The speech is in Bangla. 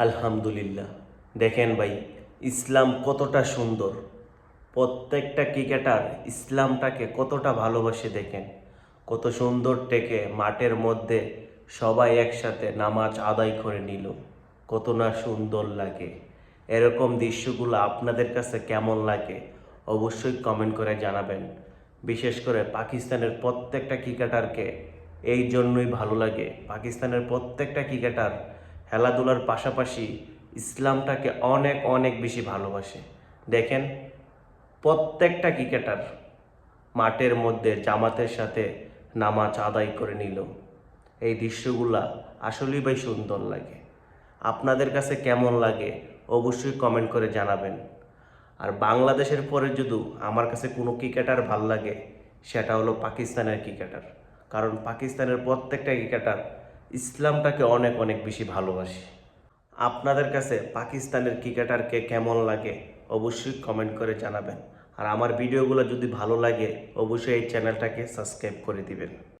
আলহামদুলিল্লাহ। দেখেন ভাই, ইসলাম কতটা সুন্দর। প্রত্যেকটা ক্রিকেটার ইসলামটাকে কতটা ভালোবাসে দেখেন। কত সুন্দর টেকে মাঠের মধ্যে সবাই একসাথে নামাজ আদায় করে নিল। কত না সুন্দর লাগে। এরকম দৃশ্যগুলো আপনাদের কাছে কেমন লাগে অবশ্যই কমেন্ট করে জানাবেন। বিশেষ করে পাকিস্তানের প্রত্যেকটা ক্রিকেটারকে এই জন্যই ভালো লাগে। পাকিস্তানের প্রত্যেকটা ক্রিকেটার খেলাধুলার পাশাপাশি ইসলামটাকে অনেক অনেক বেশি ভালোবাসে। দেখেন, প্রত্যেকটা ক্রিকেটার মাঠের মধ্যে জামাতের সাথে নামাজ আদায় করে নিল। এই দৃশ্যগুলা আসলেই ভাই সুন্দর লাগে। আপনাদের কাছে কেমন লাগে অবশ্যই কমেন্ট করে জানাবেন। আর বাংলাদেশের পরে যদি আমার কাছে কোনো ক্রিকেটার ভালো লাগে, সেটা হলো পাকিস্তানের ক্রিকেটার। কারণ পাকিস্তানের প্রত্যেকটা ক্রিকেটার ইসলামটাকে অনেক অনেক বেশি ভালোবাসি। আপনাদের কাছে পাকিস্তানের ক্রিকেটারকে কেমন লাগে অবশ্যই কমেন্ট করে জানাবেন। আর আমার ভিডিওগুলো যদি ভালো লাগে, অবশ্যই এই চ্যানেলটাকে সাবস্ক্রাইব করে দিবেন।